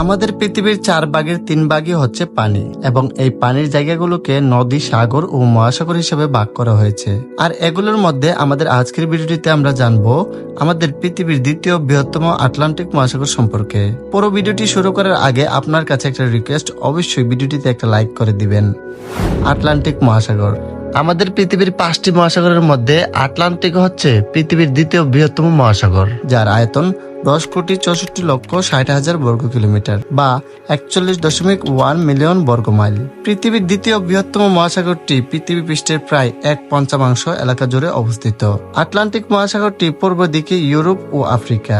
আমাদের পৃথিবীর চার ভাগের তিন ভাগই হচ্ছে পানি, এবং এই পানির জায়গাগুলোকে নদী, সাগর ও মহাসাগর হিসেবে ভাগ করা হয়েছে। আর এগুলোর মধ্যে আমাদের আজকের ভিডিওটিতে আমরা জানব আমাদের পৃথিবীর দ্বিতীয় বৃহত্তম আটলান্টিক মহাসাগর সম্পর্কে। পুরো ভিডিওটি শুরু করার আগে আপনার কাছে একটা রিকোয়েস্ট অবশ্যই ভিডিওটিতে একটা লাইক করে দিবেন। আটলান্টিক মহাসাগর। আমাদের পৃথিবীর পাঁচটি মহাসাগরের মধ্যে আটলান্টিক হচ্ছে পৃথিবীর দ্বিতীয় বৃহত্তম মহাসাগর, যার আয়তন দশ কোটি চৌষট্টি লক্ষ ষাট হাজার বর্গ কিলোমিটার বা একচল্লিশ দশমিক ওয়ান মিলিয়ন বর্গ মাইল। পৃথিবীর দ্বিতীয় বৃহত্তম মহাসাগরটি পৃথিবী পৃষ্ঠের প্রায় এক পঞ্চমাংশ এলাকা জুড়ে অবস্থিত। আটলান্টিক মহাসাগরটি পূর্ব দিকে ইউরোপ ও আফ্রিকা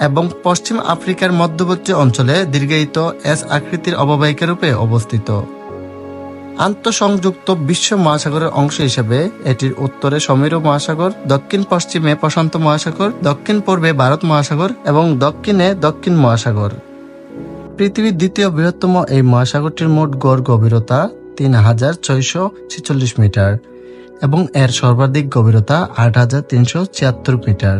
এবং পশ্চিম আফ্রিকার মধ্যবর্তী অঞ্চলে দীর্ঘায়িত এস আকৃতির অববাহিকা রূপে অবস্থিত। আন্তঃসংযুক্ত বিশ্ব মহাসাগরের অংশ হিসেবে এটির উত্তরে সমীর মহাসাগর, দক্ষিণ পশ্চিমে প্রশান্ত মহাসাগর, দক্ষিণ পূর্বে ভারত মহাসাগর এবং দক্ষিণে দক্ষিণ মহাসাগর। পৃথিবীর দ্বিতীয় বৃহত্তম এই মহাসাগরটির মোট গড় গভীরতা তিন হাজার ছয়শো ছেচল্লিশ মিটার এবং এর সর্বাধিক গভীরতা আট হাজার তিনশো ছিয়াত্তর মিটার।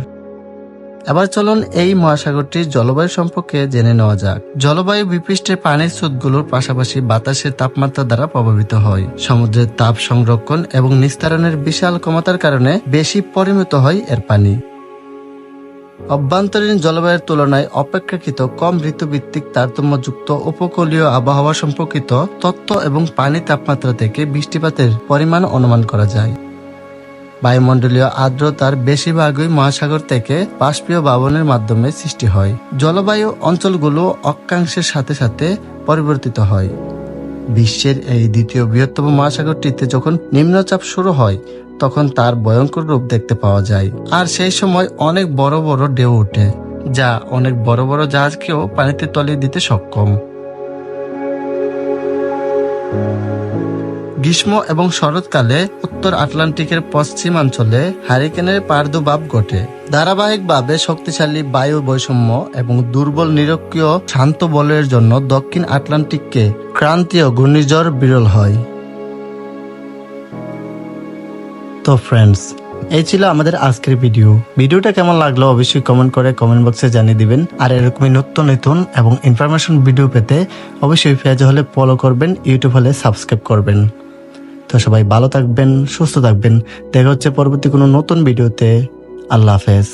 এবার চলুন এই মহাসাগরটির জলবায়ু সম্পর্কে জেনে নেওয়া যাক। জলবায়ু বিপৃষ্টের পানির স্রোতগুলোর পাশাপাশি বাতাসের তাপমাত্রা দ্বারা প্রভাবিত হয়। সমুদ্রের তাপ সংরক্ষণ এবং নিস্তারণের বিশাল ক্ষমতার কারণে বেশি পরিমিত হয় এর পানি। অভ্যন্তরীণ জলবায়ুর তুলনায় অপেক্ষাকৃত কম ঋতুভিত্তিক তারতম্যযুক্ত উপকূলীয় আবহাওয়া সম্পর্কিত তথ্য এবং পানি তাপমাত্রা থেকে বৃষ্টিপাতের পরিমাণ অনুমান করা যায়। বায়ুমণ্ডলীয় আর্দ্রতার বেশিরভাগই মহাসাগর থেকে বাষ্পীয় বাবনের মাধ্যমে সৃষ্টি হয়। জলবায়ু অঞ্চলগুলো অক্ষাংশের সাথে সাথে পরিবর্তিত হয়। বিশ্বের এই দ্বিতীয় বৃহত্তম মহাসাগরটিতে যখন নিম্নচাপ শুরু হয়, তখন তার ভয়ঙ্কর রূপ দেখতে পাওয়া যায়। আর সেই সময় অনেক বড় বড় ঢেউ ওঠে, যা অনেক বড় বড় জাহাজকেও পানিতে তলিয়ে দিতে সক্ষম। গ্রীষ্ম এবং শরৎকালে উত্তর আটলান্টিকের পশ্চিমাঞ্চলে হারিকেনের প্রাদুর্ভাব ঘটে। ধারাবাহিকভাবে শক্তিশালী বায়ু বৈষম্য এবং দুর্বল নিরক্ষীয় শান্ত বলয়ের জন্য দক্ষিণ আটলান্টিককে ক্রান্তীয় ঘূর্ণিঝড় বিরল হয়। তো ফ্রেন্ডস এই ছিল আমাদের আজকের ভিডিও ভিডিওটা কেমন লাগল অবশ্যই কমেন্ট করে কমেন্ট বক্সে জানিয়ে দিবেন। আর এরকমই নতুন নতুন এবং ইনফরমেশন ভিডিও পেতে অবশ্যই পেজ হলে ফলো করবেন ইউটিউব হলে সাবস্ক্রাইব করবেন। তো সবাই ভালো থাকবেন সুস্থ থাকবেন। দেখা হচ্ছে পরবর্তী কোনো নতুন ভিডিওতে। আল্লাহ হাফেজ।